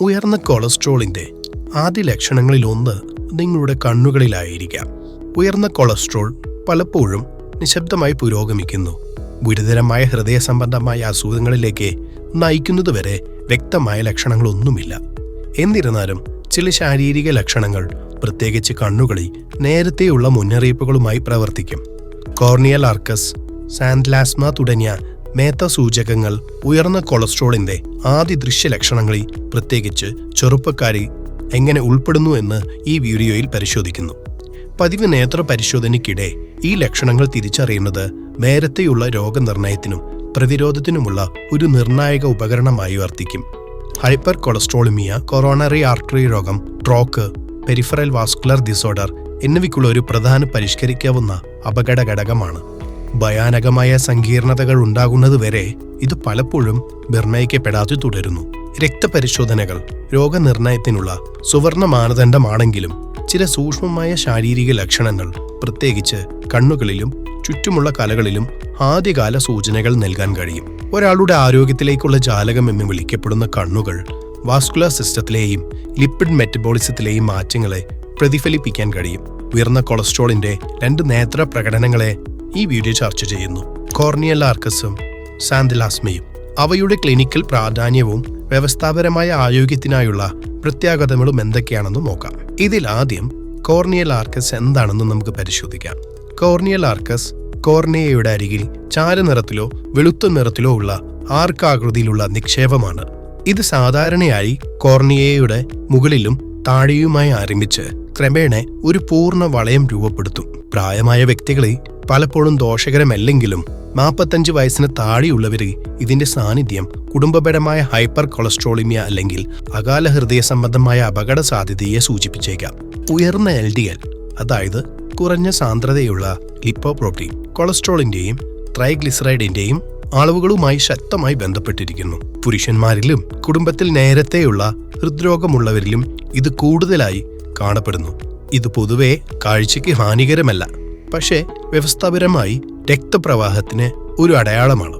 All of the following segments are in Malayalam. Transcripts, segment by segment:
ഉയർന്ന കൊളസ്ട്രോളിന്റെ ആദ്യ ലക്ഷണങ്ങളിൽ ഒന്ന് നിങ്ങളുടെ കണ്ണുകളിലായിരിക്കാം. ഉയർന്ന കൊളസ്ട്രോൾ പലപ്പോഴും നിശബ്ദമായി പുരോഗമിക്കുന്നു. ഗുരുതരമായ ഹൃദയ സംബന്ധമായ അസുഖങ്ങളിലേക്ക് നയിക്കുന്നതുവരെ വ്യക്തമായ ലക്ഷണങ്ങളൊന്നുമില്ല. എന്നിരുന്നാലും ചില ശാരീരിക ലക്ഷണങ്ങൾ പ്രത്യേകിച്ച് കണ്ണുകളിൽ നേരത്തെയുള്ള മുന്നറിയിപ്പുകളുമായി പ്രവർത്തിക്കും. കോർണിയൽ ആർക്കസ് സാൻഡ്ലാസ്മ തുടങ്ങിയ മേത്ത സൂചകങ്ങൾ ഉയർന്ന കൊളസ്ട്രോളിന്റെ ആദ്യ ദൃശ്യലക്ഷണങ്ങളിൽ പ്രത്യേകിച്ച് ചെറുപ്പക്കാരി എങ്ങനെ ഉൾപ്പെടുന്നു എന്ന് ഈ വീഡിയോയിൽ പരിശോധിക്കുന്നു. പതിവ് നേത്ര പരിശോധനയ്ക്കിടെ ഈ ലക്ഷണങ്ങൾ തിരിച്ചറിയുന്നത് നേരത്തെയുള്ള രോഗനിർണയത്തിനും പ്രതിരോധത്തിനുമുള്ള ഒരു നിർണായക ഉപകരണമായി വർത്തിക്കും. ഹൈപ്പർ കൊളസ്ട്രോളിമിയ കൊറോണറി ആർട്ടറി രോഗം ട്രോക്ക് പെരിഫറൽ വാസ്കുലർ ഡിസോർഡർ എന്നിവയ്ക്കുള്ള ഒരു പ്രധാന പരിഷ്കരിക്കാവുന്ന അപകട ഘടകമാണ്. ഭയാനകമായ സങ്കീർണതകൾ ഉണ്ടാകുന്നതുവരെ ഇത് പലപ്പോഴും നിർണയിക്കപ്പെടാതെ തുടരുന്നു. രക്തപരിശോധനകൾ രോഗനിർണയത്തിനുള്ള സുവർണ മാനദണ്ഡമാണെങ്കിലും ചില സൂക്ഷ്മമായ ശാരീരിക ലക്ഷണങ്ങൾ പ്രത്യേകിച്ച് കണ്ണുകളിലും ചുറ്റുമുള്ള കലകളിലും ആദ്യകാല സൂചനകൾ നൽകാൻ കഴിയും. ഒരാളുടെ ആരോഗ്യത്തിലേക്കുള്ള ജാലകം എന്ന് വിളിക്കപ്പെടുന്ന കണ്ണുകൾ വാസ്കുലർ സിസ്റ്റത്തിലെയും ലിപ്പിഡ് മെറ്റബോളിസത്തിലെയും മാറ്റങ്ങളെ പ്രതിഫലിപ്പിക്കാൻ കഴിയും. ഉയർന്ന കൊളസ്ട്രോളിന്റെ രണ്ട് നേത്ര പ്രകടനങ്ങളെ ഈ വീഡിയോ ചർച്ച ചെയ്യുന്നു. കോർണിയൽ ആർക്കസും സാന്തിലാസ്മയും അവയുടെ ക്ലിനിക്കൽ പ്രാധാന്യവും വ്യവസ്ഥാപരമായ ആരോഗ്യത്തിനായുള്ള പ്രത്യാഘാതങ്ങളും എന്തൊക്കെയാണെന്ന് നോക്കാം. ഇതിൽ ആദ്യം കോർണിയൽ ആർക്കസ് എന്താണെന്ന് നമുക്ക് പരിശോധിക്കാം. കോർണിയൽ ആർക്കസ് കോർണിയയുടെ അരികിൽ ചാരനിറത്തിലോ വെളുത്ത നിറത്തിലോ ഉള്ള ആർക്കാകൃതിയിലുള്ള നിക്ഷേപമാണ്. ഇത് സാധാരണയായി കോർണിയയുടെ മുകളിലും താഴെയുമായി ആരംഭിച്ച് ക്രമേണ ഒരു പൂർണ വളയം രൂപപ്പെടുത്തും. പ്രായമായ വ്യക്തികളെ പലപ്പോഴും ദോഷകരമല്ലെങ്കിലും നാൽപ്പത്തഞ്ച് വയസ്സിന് താഴെയുള്ളവര് ഇതിന്റെ സാന്നിധ്യം കുടുംബപരമായ ഹൈപ്പർ കൊളസ്ട്രോളിമിയ അല്ലെങ്കിൽ അകാല ഹൃദയ സംബന്ധമായ അപകട സാധ്യതയെ സൂചിപ്പിച്ചേക്കാം. ഉയർന്ന എൽ ഡി എൽ അതായത് കുറഞ്ഞ സാന്ദ്രതയുള്ള ലിപ്പോപ്രോട്ടീൻ കൊളസ്ട്രോളിന്റെയും ട്രൈഗ്ലിസറൈഡിന്റെയും അളവുകളുമായി ശക്തമായി ബന്ധപ്പെട്ടിരിക്കുന്നു. പുരുഷന്മാരിലും കുടുംബത്തിൽ നേരത്തെയുള്ള ഹൃദ്രോഗമുള്ളവരിലും ഇത് കൂടുതലായി കാണപ്പെടുന്നു. ഇത് പൊതുവെ കാഴ്ചയ്ക്ക് ഹാനികരമല്ല പക്ഷേ വ്യവസ്ഥാപരമായി രക്തപ്രവാഹത്തിന് ഒരു അടയാളമാണ്.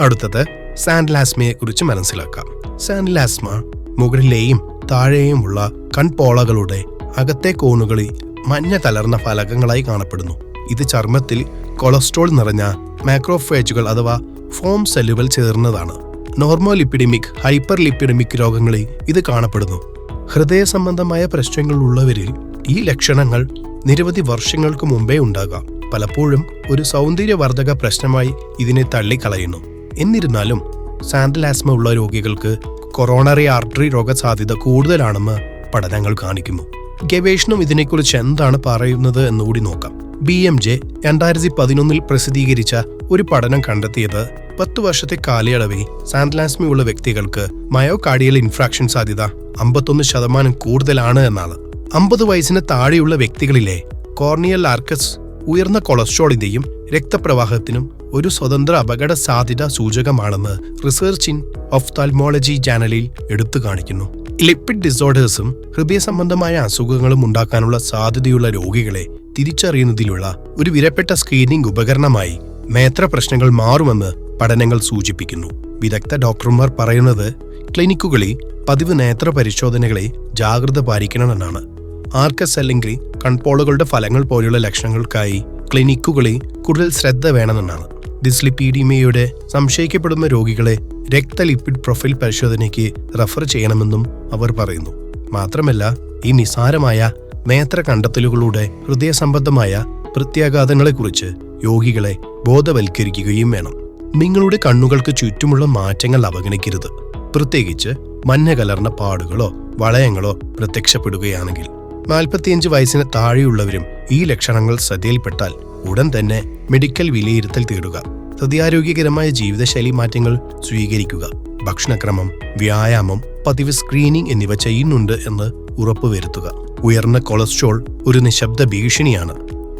അടുത്തത് സാൻഡ്ലാസ്മയെ കുറിച്ച് മനസ്സിലാക്കാം. സാൻഡ്ലാസ്മ മുകളിലെയും താഴെയുമുള്ള കൺപോളകളുടെ അകത്തെ കോണുകളിൽ മഞ്ഞ കലർന്ന ഫലകങ്ങളായി കാണപ്പെടുന്നു. ഇത് ചർമ്മത്തിൽ കൊളസ്ട്രോൾ നിറഞ്ഞ മാക്രോഫേജുകൾ അഥവാ ഫോം സെല്ലുകൾ ചേർന്നതാണ്. നോർമോ ലിപ്പിഡിമിക് ഹൈപ്പർ ലിപ്പിഡമിക് രോഗങ്ങളിൽ ഇത് കാണപ്പെടുന്നു. ഹൃദയ സംബന്ധമായ പ്രശ്നങ്ങൾ ഉള്ളവരിൽ ഈ ലക്ഷണങ്ങൾ നിരവധി വർഷങ്ങൾക്ക് മുമ്പേ ഉണ്ടാകാം. പലപ്പോഴും ഒരു സൗന്ദര്യവർദ്ധക പ്രശ്നമായി ഇതിനെ തള്ളിക്കളയുന്നു. എന്നിരുന്നാലും സാൻഡലാസ്മ ഉള്ള രോഗികൾക്ക് കൊറോണറി ആർട്ടറി രോഗസാധ്യത കൂടുതലാണെന്ന് പഠനങ്ങൾ കാണിക്കുന്നു. ഗവേഷണം ഇതിനെക്കുറിച്ച് എന്താണ് പറയുന്നത് എന്നുകൂടി നോക്കാം. ബി എം ജെ രണ്ടായിരത്തി പതിനൊന്നിൽ പ്രസിദ്ധീകരിച്ച ഒരു പഠനം കണ്ടെത്തിയത് പത്ത് വർഷത്തെ കാലയളവിൽ സാൻഡലാസ്മയുള്ള വ്യക്തികൾക്ക് മയോകാർഡിയൽ ഇൻഫ്രാക്ഷൻ സാധ്യത അമ്പത്തൊന്ന് ശതമാനം കൂടുതലാണ് എന്നാണ്. അമ്പത് വയസ്സിന് താഴെയുള്ള വ്യക്തികളിലെ കോർണിയൽ ആർക്കസ് ഉയർന്ന കൊളസ്ട്രോളിന്റെയും രക്തപ്രവാഹത്തിനും ഒരു സ്വതന്ത്ര അപകട സാധ്യത സൂചകമാണെന്ന് റിസർച്ച് ഇൻ ഒഫ്താൽമോളജി ജാനലിൽ എടുത്തു കാണിക്കുന്നു. ലിപ്പിഡ് ഡിസോർഡേഴ്സും ഹൃദയ സംബന്ധമായ അസുഖങ്ങളും ഉണ്ടാക്കാനുള്ള സാധ്യതയുള്ള രോഗികളെ തിരിച്ചറിയുന്നതിലുള്ള ഒരു വിലപ്പെട്ട സ്ക്രീനിംഗ് ഉപകരണമായി നേത്ര പ്രശ്നങ്ങൾ മാറുമെന്ന് പഠനങ്ങൾ സൂചിപ്പിക്കുന്നു. വിദഗ്ധ ഡോക്ടർമാർ പറയുന്നത് ക്ലിനിക്കുകളിൽ പതിവ് നേത്ര പരിശോധനകളെ ജാഗ്രത പാലിക്കണമെന്നാണ്. ആർക്കസ് അല്ലെങ്കിൽ കൺപോളുകളുടെ ഫലങ്ങൾ പോലെയുള്ള ലക്ഷണങ്ങൾക്കായി ക്ലിനിക്കുകളിൽ കൂടുതൽ ശ്രദ്ധ വേണമെന്നാണ്. ഡിസ്ലിപ്പീഡിമയുടെ സംശയിക്കപ്പെടുന്ന രോഗികളെ രക്തലിപ്പിഡ് പ്രൊഫൈൽ പരിശോധനയ്ക്ക് റഫർ ചെയ്യണമെന്നും അവർ പറയുന്നു. മാത്രമല്ല ഈ നിസാരമായ നേത്ര കണ്ടെത്തലുകളുടെ ഹൃദയസംബന്ധമായ പ്രത്യാഘാതങ്ങളെക്കുറിച്ച് രോഗികളെ ബോധവൽക്കരിക്കുകയും വേണം. നിങ്ങളുടെ കണ്ണുകൾക്ക് ചുറ്റുമുള്ള മാറ്റങ്ങൾ അവഗണിക്കരുത്. പ്രത്യേകിച്ച് മഞ്ഞ കലർന്ന പാടുകളോ വളയങ്ങളോ പ്രത്യക്ഷപ്പെടുകയാണെങ്കിൽ നാൽപ്പത്തിയഞ്ച് വയസ്സിന് താഴെയുള്ളവരും ഈ ലക്ഷണങ്ങൾ ശ്രദ്ധയിൽപ്പെട്ടാൽ ഉടൻ തന്നെ മെഡിക്കൽ വിലയിരുത്തൽ തേടുക. ഹൃദയാരോഗ്യകരമായ ജീവിതശൈലി മാറ്റങ്ങൾ സ്വീകരിക്കുക. ഭക്ഷണക്രമം വ്യായാമം പതിവ് സ്ക്രീനിംഗ് എന്നിവ ചെയ്യുന്നുണ്ട് എന്ന് ഉറപ്പുവരുത്തുക. ഉയർന്ന കൊളസ്ട്രോൾ ഒരു നിശബ്ദ ഭീഷണിയാണ്.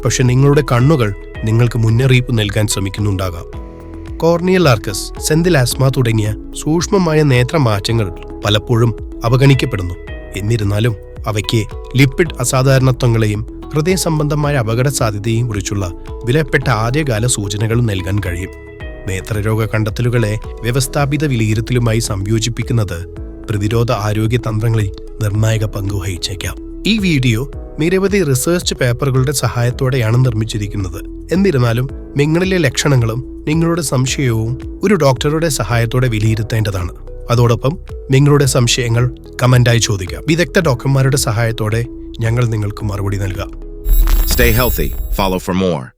പക്ഷെ നിങ്ങളുടെ കണ്ണുകൾ നിങ്ങൾക്ക് മുന്നറിയിപ്പ് നൽകാൻ ശ്രമിക്കുന്നുണ്ടാകാം. കോർണിയൽ ആർക്കസ് സെന്തിലാസ്മ തുടങ്ങിയ സൂക്ഷ്മമായ നേത്രമാറ്റങ്ങൾ പലപ്പോഴും അവഗണിക്കപ്പെടുന്നു. എന്നിരുന്നാലും അവയ്ക്ക് ലിപ്പിഡ് അസാധാരണത്വങ്ങളെയും ഹൃദയ സംബന്ധമായ അപകട സാധ്യതയെയും കുറിച്ചുള്ള വിലപ്പെട്ട ആദ്യകാല സൂചനകൾ നൽകാൻ കഴിയും. നേത്രരോഗ കണ്ടെത്തലുകളെ വ്യവസ്ഥാപിത വിലയിരുത്തലുമായി സംയോജിപ്പിക്കുന്നത് പ്രതിരോധ ആരോഗ്യ തന്ത്രങ്ങളിൽ നിർണായക പങ്ക് വഹിച്ചേക്കാം. ഈ വീഡിയോ നിരവധി റിസേർച്ച് പേപ്പറുകളുടെ സഹായത്തോടെയാണ് നിർമ്മിച്ചിരിക്കുന്നത്. എന്നിരുന്നാലും നിങ്ങളിലെ ലക്ഷണങ്ങളും നിങ്ങളുടെ സംശയവും ഒരു ഡോക്ടറുടെ സഹായത്തോടെ വിലയിരുത്തേണ്ടതാണ്. അതോടൊപ്പം നിങ്ങളുടെ സംശയങ്ങൾ കമന്റായി ചോദിക്കാം. വിദഗ്ധ ഡോക്ടർമാരുടെ സഹായത്തോടെ ഞങ്ങൾ നിങ്ങൾക്ക് മറുപടി നൽകാം. Stay healthy follow for more.